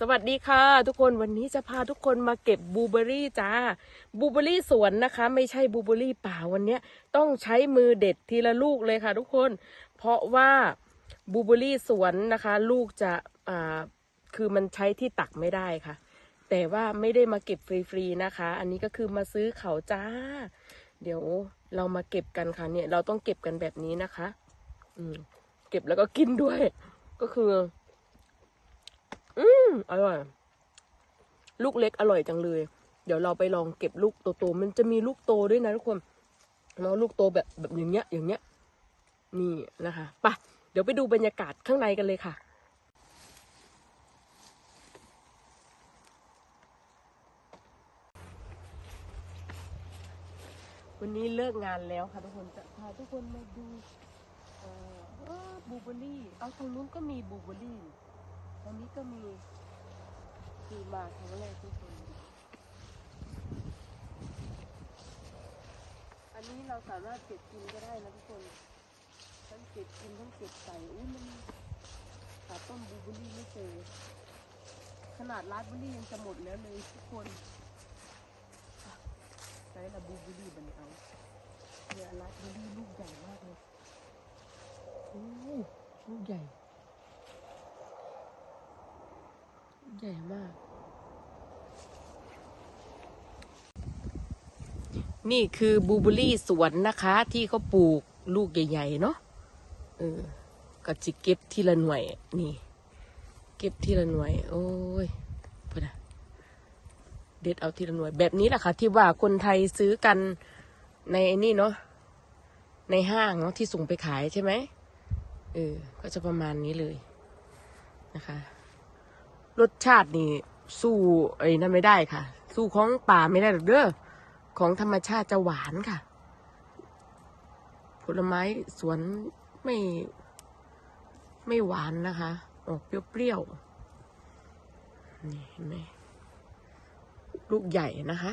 สวัสดีค่ะ ทุกคนวันนี้จะพาทุกคนมาเก็บบูเบอรี่จ้าบูเบอรี่สวนนะคะ ไม่ใช่บูเบอรี่ป่าวันนี้ต้องใช้มือเด็ดทีละลูกเลยค่ะ ทุกคน เพราะว่าบูเบอรี่สวนนะคะ ลูกจะอ่าคือมันใช้ที่ตักไม่ได้ค่ะ แต่ว่าไม่ได้มาเก็บฟรีๆนะคะ อันนี้ก็คือมาซื้อเขาจ้า เดี๋ยวเรามาเก็บกันค่ะเนี่ย เราต้องเก็บกันแบบนี้นะคะ อืมเก็บแล้วก็กินด้วย ก็คือ อืมอร่อย ลูกเล็กอร่อยจังเลย เดี๋ยวเราไปลองเก็บลูกโตๆมันจะมีลูกโตด้วยนะทุกคนเนาะลูกโตแบบแบบอย่างเงี้ย อย่างเงี้ย นี่นะคะปะเดี๋ยวไปดูบรรยากาศข้างในกันเลยค่ะวันนี้เลิกงานแล้วค่ะทุกคนจะพาทุกคนมาดูบลูเบอร์รี่ เอาทางนู้นก็มีบลูเบอร์รี่ ตรงนี้ก็มีคือมาครั้งแรกทุกคน อันนี้เราสามารถเก็บกินก็ได้นะทุกคน ทั้งเก็บกินทั้งเก็บใส่อุ้ยมันหาต้นบลูเบอรี่ไม่เจอ ขนาดราสเบอรี่ยังจะหมดแล้วเลยทุกคนใช้ละบลูเบอรี่บันเอาเนี่ยราสเบอรี่ลูกใหญ่มากเลย โอ้ลูกใหญ่ลูก ใหญ่มาก นี่คือบูเบอรี่สวนนะคะ ที่เขาปลูกลูกใหญ่ๆเนาะเออก็จะเก็บทีละหน่วย นี่ เก็บทีละหน่วย โอ้ยพูดนะเด็ดเอาทีละหน่วย แบบนี้แหละค่ะ ที่ว่าคนไทยซื้อกันในนี่เนาะในห้างเนาะที่ส่งไปขายใช่ไหมเออ ก็จะประมาณนี้เลยนะคะ รสชาตินี่สู้ไอ้นั่นไม่ได้ค่ะ สู้ของป่าไม่ได้หรอกเด้อของธรรมชาติจะหวานค่ะ ผลไม้สวนไม่ไม่หวานนะคะ ออกเปรี้ยวๆนี่เห็นไหมลูกใหญ่นะคะ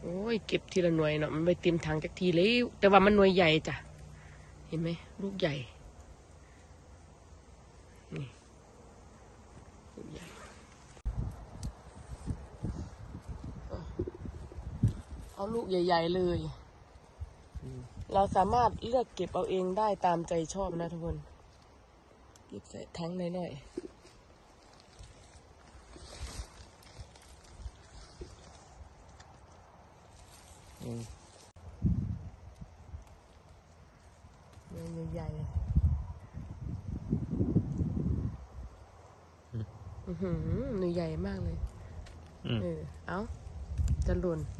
โอ้ย เก็บทีละหน่วยเนาะมันไปเต็มถังจากทีเลยแต่ว่ามันหน่วยใหญ่จ้ะ เห็นไหมลูกใหญ่นี่ลูกใหญ่เอา เอาลูกใหญ่ ๆ เลย เราสามารถเลือกเก็บเอาเองได้ตามใจชอบนะทุกคนเก็บใส่ถังหน่อยๆอืมเนื้อใหญ่ๆอือหือเนื้อใหญ่มากเลยอืมเออ เอาจะหล่นนี่นี่เออเอา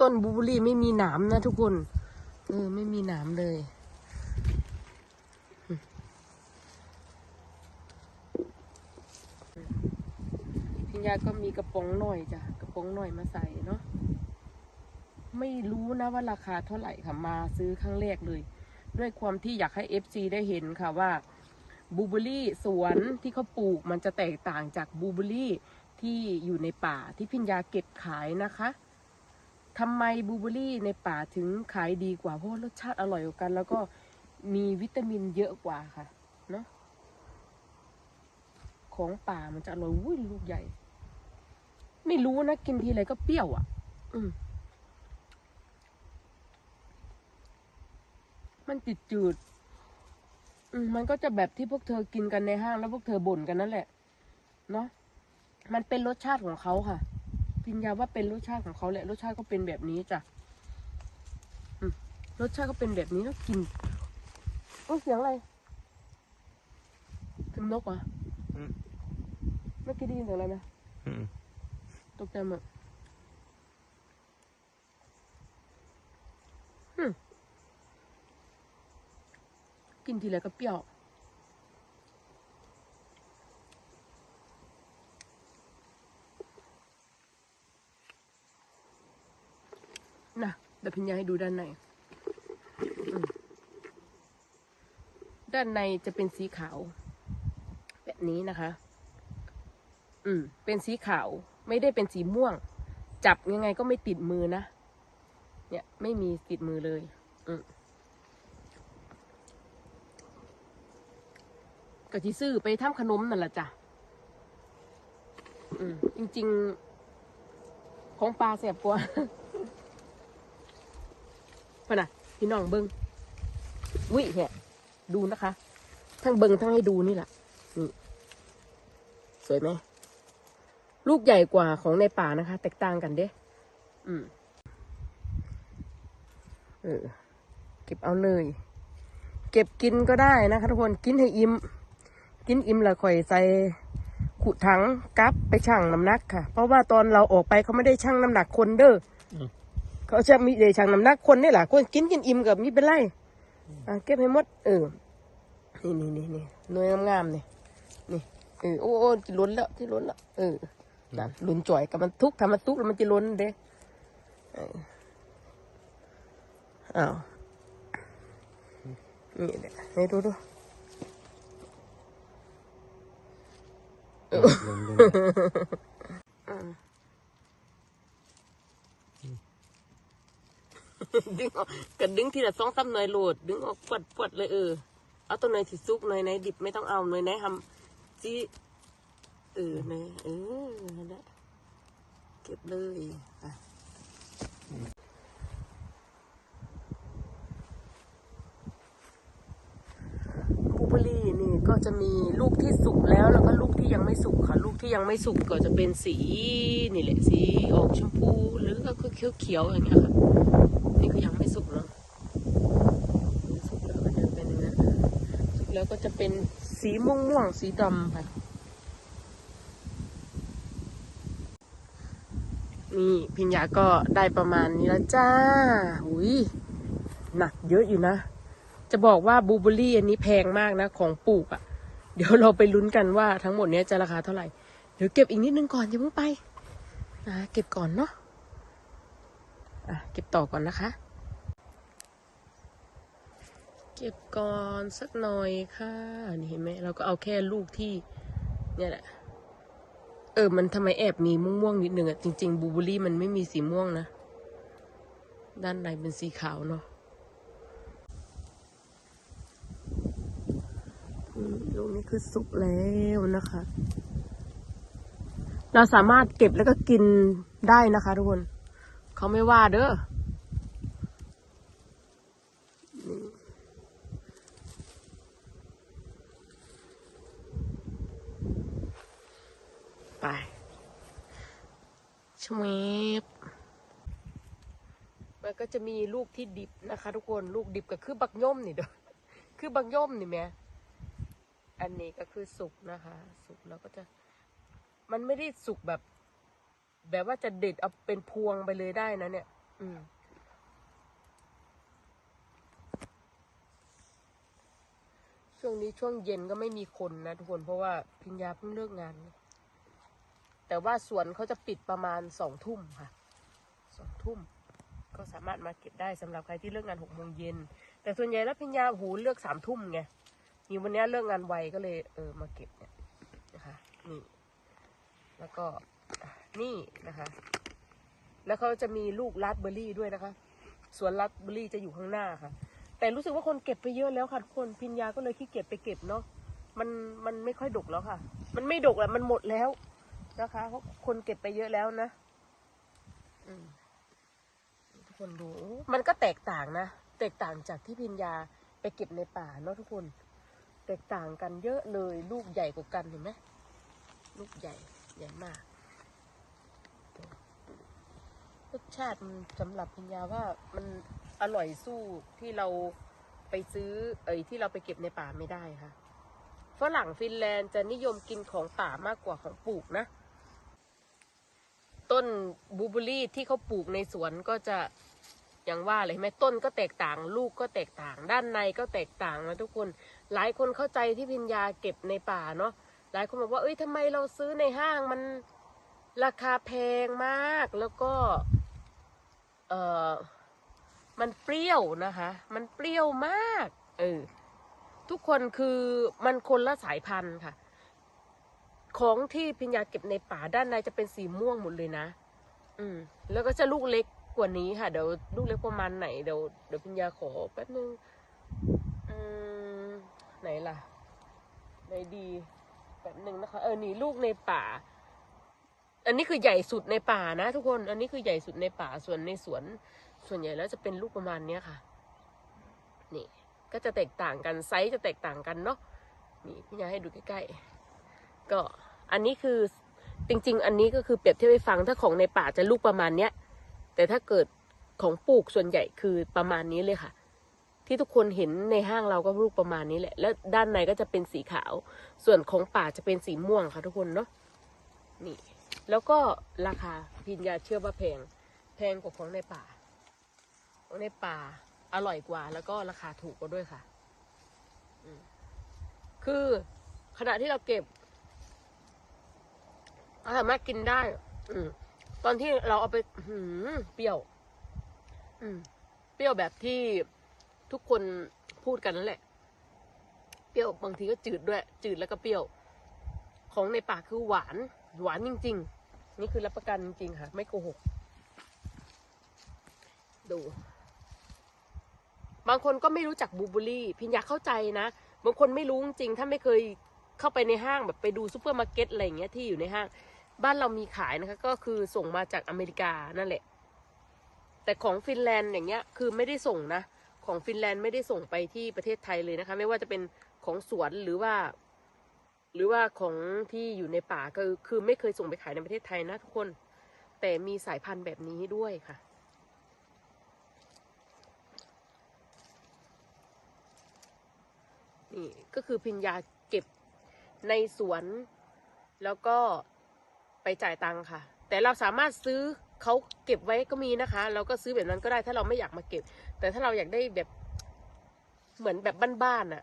ต้นบูเบอรี่ไม่มีหนามนะทุกคน เออ ไม่มีหนามเลยพี่ยาก็มีกระป๋องหน่อยจ้ะ กระป๋องหน่อยมาใส่เนาะ ไม่รู้นะว่าราคาเท่าไหร่ค่ะ มาซื้อครั้งแรกเลย ด้วยความที่อยากให้ FC ได้เห็นค่ะว่า บูเบอรี่สวนที่เขาปลูกมันจะแตกต่างจากบูเบอรี่ที่อยู่ในป่าที่พิญญาเก็บขายนะคะทำไมบูเบอรี่ในป่าถึงขายดีกว่าเพราะรสชาติอร่อยกว่ากัน แล้วก็มีวิตามินเยอะกว่าค่ะเนาะของป่ามันจะอร่อยวุ้ยลูกใหญ่ ไม่รู้นะกินทีไรก็เปรี้ยวอะ อืมมันจืดจืด มมันก็จะแบบที่พวกเธอกินกันในห้างแล้วพวกเธอบ่นกันนั่นแหละ เนาะมันเป็นรสชาติของเขาค่ะ พิญญาว่าเป็นรสชาติของเขาแหละ รสชาติก็เป็นแบบนี้จ้ะอืมรสชาติก็เป็นแบบนี้แล้วกินโอ้ยเสียงอะไรถึงนกเหรอะอืมเมื่อกี้ได้ยินเสียงอะไรไหมอืมตกใจหมดอืม กินทีไรก็เปรี้ยวนะเดี๋ยวพิญญาให้ดูด้านใน ด้านในจะเป็นสีขาว แบบนี้นะคะ อืม เป็นสีขาว ไม่ได้เป็นสีม่วง จับยังไงก็ไม่ติดมือนะ เนี่ย ไม่มีติดมือเลย อืม ก็ที่ซื้อไปทำขนมนั่นแหละจ้ะอืมจริง ๆ ของปลาแสบกว่าพะนะพี่น้องเบิงวิแหะดูนะคะ ทั้งเบิ้งทั้งให้ดูนี่แหละนี่สวยไหมลูกใหญ่กว่าของในป่านะคะ แตกต่างกันเด้ อืม เออ เก็บเอาเลย เก็บกินก็ได้นะคะทุกคน กินให้อิ่ม กินอิ่มแล้วค่อยใส่ขุถังกับไปชั่งน้ำหนักค่ะ เพราะว่าตอนเราออกไปเขาไม่ได้ชั่งน้ำหนักคนเด้ออมเขาจะมีเดชั่งน้ำหนักคนนี่แหละคนกินกินอิ่มกับมีเป็นไรอะเก็บให้หมดเออนี่นี่นี่นี่หน่วยงามๆนี่นี่เออโอ้โอ้ที่ล้นแล้วที่ล้นแล้วเออนั่นลุนจ่อยกับมันทุกทำมันทุกแล้วมันจะล้นเด้เอออ้าวนี่เดี๋ยวให้ดูดู ลงลงดึงออกก็ดึงทีละสองสามหน่วยโหลด ดึงออกปวดปวดเลยเออ เอาตัวหน่วยที่ซุกหน่วยไหนดิบไม่ต้องเอาหน่วยไหนทำจีเออเนยเออนั่นะเก็บเลยอะบลูเบอร์รี่นี่ก็จะมีลูกที่สุกแล้วแล้วก็ลูก ที่ยังไม่สุกค่ะ ลูกที่ยังไม่สุกก็จะเป็นสีนี่แหละสีออกชมพูหรือก็คือเขียวๆอย่างเงี้ยค่ะ นี่ก็ยังไม่สุกเนาะสุกแล้วก็จะเป็นอย่างนี้นสุกแล้วก็จะเป็นสีม่วงๆสีดำค่ะนี่พิญญาก็ได้ประมาณนี้แล้วจ้าหุยหนักเยอะอยู่นะ จะบอกว่าบลูเบอรี่อันนี้แพงมากนะ ของปลูกอะ่ะ เดี๋ยวเราไปลุ้นกันว่าทั้งหมดนี้จะราคาเท่าไหร่ เดี๋ยวเก็บอีกนิดนึงก่อนอย่าเพิ่งไปนะเก็บก่อนเนาะอะเก็บต่อก่อนนะคะ เก็บก่อนสักหน่อยค่ะ นี่เห็นไหมเราก็เอาแค่ลูกที่ เนี่ยแหละ เออ มันทำไมแอบมีม่วงๆนิดนึงอะจริง ๆ บูเบอรี่มันไม่มีสีม่วงนะ ด้านในเป็นสีขาวเนาะอืม ลูกนี้คือสุกแล้วนะคะ เราสามารถเก็บแล้วก็กินได้นะคะทุกคน เขาไม่ว่าเด้อไปชเวบมันก็จะมีลูกที่ดิบนะคะ ทุกคน ลูกดิบก็คือบักย่อมนี่เด้อคือบักย่อมนี่แม่ อันนี้ก็คือสุกนะคะ สุกแล้วก็จะ มันไม่ได้สุกแบบ แบบว่าจะเด็ดเอาเป็นพวงไปเลยได้นะเนี่ย อืมช่วงนี้ช่วงเย็นก็ไม่มีคนนะทุกคนเพราะว่าพิญญาเพิ่งเลิกงาน แต่ว่าสวนเขาจะปิดประมาณสองทุ่มค่ะสองทุ่มก็สามารถมาเก็บได้สำหรับใครที่เลิกงานหกโมงเย็นแต่ส่วนใหญ่แล้วพิญญาหูเลือกสามทุ่มไง นี่วันนี้เลิกงานไวก็เลย เออมาเก็บเนี่ยนะคะนี่ แล้วก็นี่นะคะ แล้วเขาจะมีลูกราสเบอร์รี่ด้วยนะคะสวนราสเบอร์รี่จะอยู่ข้างหน้าค่ะ แต่รู้สึกว่าคนเก็บไปเยอะแล้วค่ะทุกคนพิญญาก็เลยขี้เกียจไปเก็บเนาะมันมันไม่ค่อยดกแล้วค่ะ มันไม่ดกแล้วมันหมดแล้วนะคะเพราะคนเก็บไปเยอะแล้วนะทุกคนดู มันก็แตกต่างนะ แตกต่างจากที่พิญญาไปเก็บในป่าเนาะทุกคน แตกต่างกันเยอะเลยลูกใหญ่กว่ากันเห็นไหมลูกใหญ่ใหญ่มากรสชาติมันสำหรับพิญญาว่ามันอร่อยสู้ที่เราไปซื้อเอ้ยที่เราไปเก็บในป่าไม่ได้ค่ะฝรั่งฟินแลนด์จะนิยมกินของป่ามากกว่าของปลูกนะ ต้นบูเบอรี่ที่เขาปลูกในสวนก็จะอย่างว่าเลยไหมต้นก็แตกต่าง ลูกก็แตกต่าง ด้านในก็แตกต่างนะทุกคน หลายคนเข้าใจที่พิญญาเก็บในป่าเนาะหลายคนบอกว่าเอ้ยทำไมเราซื้อในห้างมันราคาแพงมากแล้วก็เออมันเปรี้ยวนะคะ มันเปรี้ยวมากเออทุกคนคือมันคนละสายพันธุ์ค่ะ ของที่พิญญาเก็บในป่าด้านในจะเป็นสีม่วงหมดเลยนะ อืม แล้วก็จะลูกเล็กกว่านี้ค่ะ เดี๋ยวลูกเล็กประมาณไหนเดี๋ยวเดี๋ยวพิญญาขอแป๊บนึง อืม ไหนล่ะไหนดีแป๊บนึงนะคะ เออนี่ลูกในป่า อันนี้คือใหญ่สุดในป่านะ ทุกคน อันนี้คือใหญ่สุดในป่าส่วนในสวน ส่วนใหญ่แล้วจะเป็นลูกประมาณเนี้ยค่ะ นี่ ก็จะแตกต่างกันไซส์จะแตกต่างกันเนาะนี่พี่ยาให้ดูใกล้ๆก็อันนี้คือจริง ๆ อันนี้ก็คือเปรียบเทียบให้ฟังถ้าของในป่าจะลูกประมาณเนี้ยแต่ถ้าเกิดของปลูกส่วนใหญ่คือประมาณนี้เลยค่ะ ที่ทุกคนเห็นในห้างเราก็ลูกประมาณนี้แหละ แล้วด้านในก็จะเป็นสีขาว ส่วนของป่าจะเป็นสีม่วงค่ะทุกคนเนาะนี่ แล้วก็ราคาพิญญาเชื่อว่าแพงแพงกว่าของในป่าของในป่าอร่อยกว่า แล้วก็ราคาถูกกว่าด้วยค่ะคือขณะที่เราเก็บเราสามารถกินได้ อืตอนที่เราเอาไปเปรี้ยว อืเปรี้ยวแบบที่ ทุกคนพูดกันนั่นแหละ เปรี้ยวบางทีก็จืดด้วย จืดแล้วก็เปรี้ยว ของในป่าคือหวาน หวานจริง ๆ นี่คือรับประกันจริงๆค่ะ ไม่โกหก ดู บางคนก็ไม่รู้จักบูเบอรรี่ พิญญาเข้าใจนะ บางคนไม่รู้จริงๆถ้าไม่เคยเข้าไปในห้างแบบไปดูซูเปอร์มาร์เก็ตอะไรอย่างเงี้ยที่อยู่ในห้าง บ้านเรามีขายนะคะ ก็คือส่งมาจากอเมริกานั่นแหละ แต่ของฟินแลนด์อย่างเงี้ย คือไม่ได้ส่งนะ ของฟินแลนด์ไม่ได้ส่งไปที่ประเทศไทยเลยนะคะ ไม่ว่าจะเป็นของสวนหรือว่า หรือว่าของที่อยู่ในป่าก็คือไม่เคยส่งไปขายในประเทศไทยนะทุกคน แต่มีสายพันธุ์แบบนี้ด้วยค่ะนี่ก็คือพิญญาเก็บในสวน แล้วก็ไปจ่ายตังค่ะ แต่เราสามารถซื้อเขาเก็บไว้ก็มีนะคะ เราก็ซื้อแบบนั้นก็ได้ถ้าเราไม่อยากมาเก็บ แต่ถ้าเราอยากได้แบบเหมือนแบบบ้านๆอะ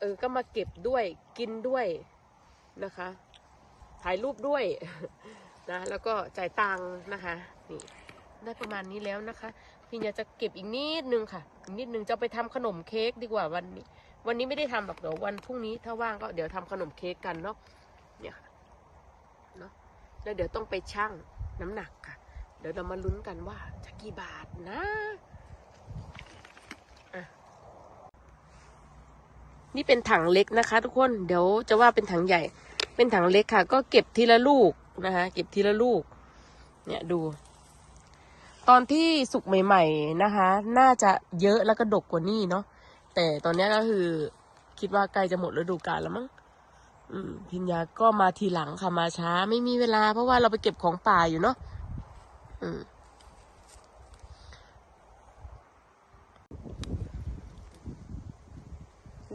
เออ ก็มาเก็บด้วยกินด้วยนะคะ ถ่ายรูปด้วยนะ แล้วก็จ่ายตังค์นะคะ นี่ ได้ประมาณนี้แล้วนะคะ พี่อยากจะเก็บอีกนิดนึงค่ะอีกนิดนึงจะไปทำขนมเค้กดีกว่าวันนี้ วันนี้ไม่ได้ทำหรอกเดี๋ยววันพรุ่งนี้ถ้าว่างก็เดี๋ยวทำขนมเค้กกันเนาะ เนี่ยค่ะ เนาะ แล้วเดี๋ยวต้องไปชั่งน้ำหนักค่ะ เดี๋ยวเรามาลุ้นกันว่าจะกี่บาทนะอะ นี่เป็นถังเล็กนะคะ ทุกคนเดี๋ยวจะว่าเป็นถังใหญ่ เป็นถังเล็กค่ะ ก็เก็บทีละลูกนะคะ เก็บทีละลูก เนี่ยดู ตอนที่สุกใหม่ ๆนะคะ น่าจะเยอะแล้วก็ดกกว่านี้เนาะแต่ตอนนี้ก็คือ คิดว่าใกล้จะหมดฤดูกาลแล้วมั้งพิญญาก็มาทีหลังค่ะมาช้า ไม่มีเวลา เพราะว่าเราไปเก็บของป่าอยู่เนาะอืม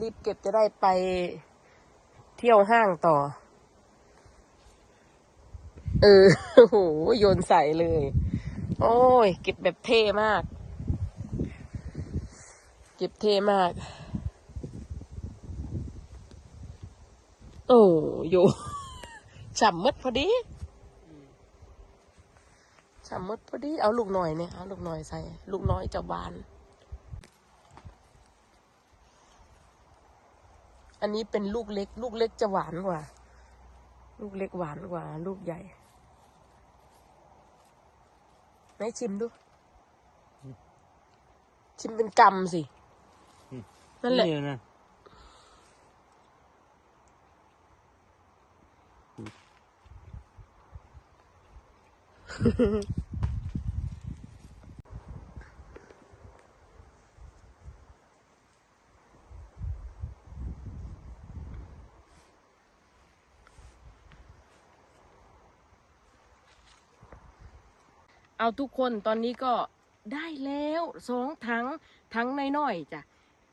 รีบเก็บจะได้ไปเที่ยวห้างต่อ เออโอ้โหโยนใส่เลย โอ้ย เก็บแบบเท่มาก เก็บเท่มาก โอ้โยฉ่ำมดพอดีฉ่ำมดพอดี เอาลูกหน่อยเนี่ย เอาลูกหน่อยใส่ ลูกน้อยจะหวาน อันนี้เป็นลูกเล็ก ลูกเล็กจะหวานกว่า ลูกเล็กหวานกว่า ลูกใหญ่ไหนชิมดู ชิมเป็นกำสิ นั่นแหละนี่นะ เอาทุกคนตอนนี้ก็ได้แล้วสองถังถังน้อยๆจ้ะ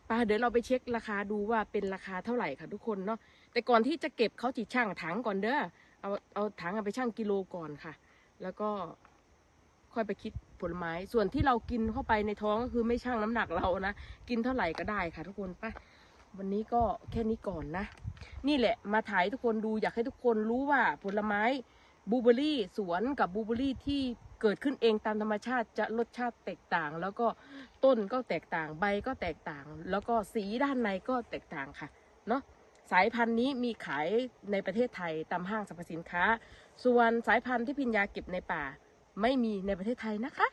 ป้าเดี๋ยวเราไปเช็คราคาดูว่าเป็นราคาเท่าไหร่ค่ะทุกคนเนาะแต่ก่อนที่จะเก็บเขาจิช่างถังก่อนเด้อเอาเอาถังเอาไปช่างกิโลก่อนค่ะ แล้วก็ค่อยไปคิดผลไม้ส่วนที่เรากินเข้าไปในท้องก็คือไม่ช่างน้ำหนักเรานะกินเท่าไหร่ก็ได้ค่ะ ทุกคนไปวันนี้ก็แค่นี้ก่อนนะ นี่แหละมาถ่ายทุกคนดูอยากให้ทุกคนรู้ว่าผลไม้บูเบอรี่สวนกับบูเบอรี่ที่ เกิดขึ้นเองตามธรรมชาติจะรสชาติแตกต่าง แล้วก็ต้นก็แตกต่างใบก็แตกต่าง แล้วก็สีด้านในก็แตกต่างค่ะเนาะสายพันธุ์นี้มีขายในประเทศไทยตามห้างสรรพสินค้า ส่วนสายพันธุ์ที่พิญญาเก็บในป่า ไม่มีในประเทศไทยนะคะ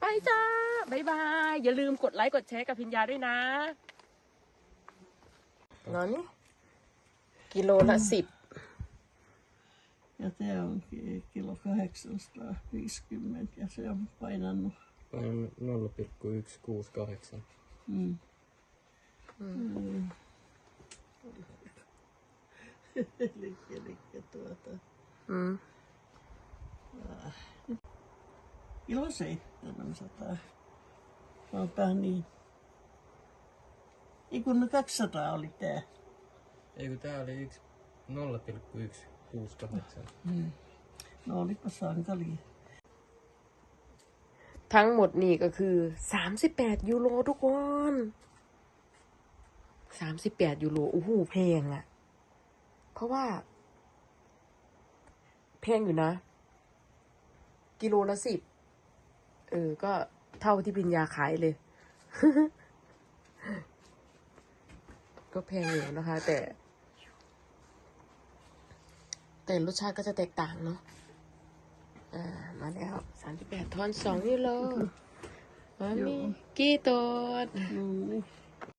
ไปจ้าบ๊ายบายอย่าลืมกดไลค์กดแชร์กับพิญญาด้วยนะนอนนี่กิโลละสิบ Ja tämä on ki- kilo 850 ja se on painanut. Paino 0,168. Mm. eli, eli tuota, อืม kilo 700. Sanotaan niin. Ei kun 200 oli tää. Ei kun tää oli yksi 0,168. No olipa sankalia. ทั้งหมดนี่ก็คือสามสิบแปดยูโรทุกคนสามสิบแปดยูโรโอ้โหแพงอะเพราะว่า แพงอยู่นะ กิโลละสิบ เออ ก็เท่าที่พิญญาขายเลย ก็แพงอยู่นะคะ แต่ แต่รสชาติก็จะแตกต่างเนาะอ่ามาแล้วสามสิบแปดทอนสองนี่โลมามีกี่ตัว Mm, niin.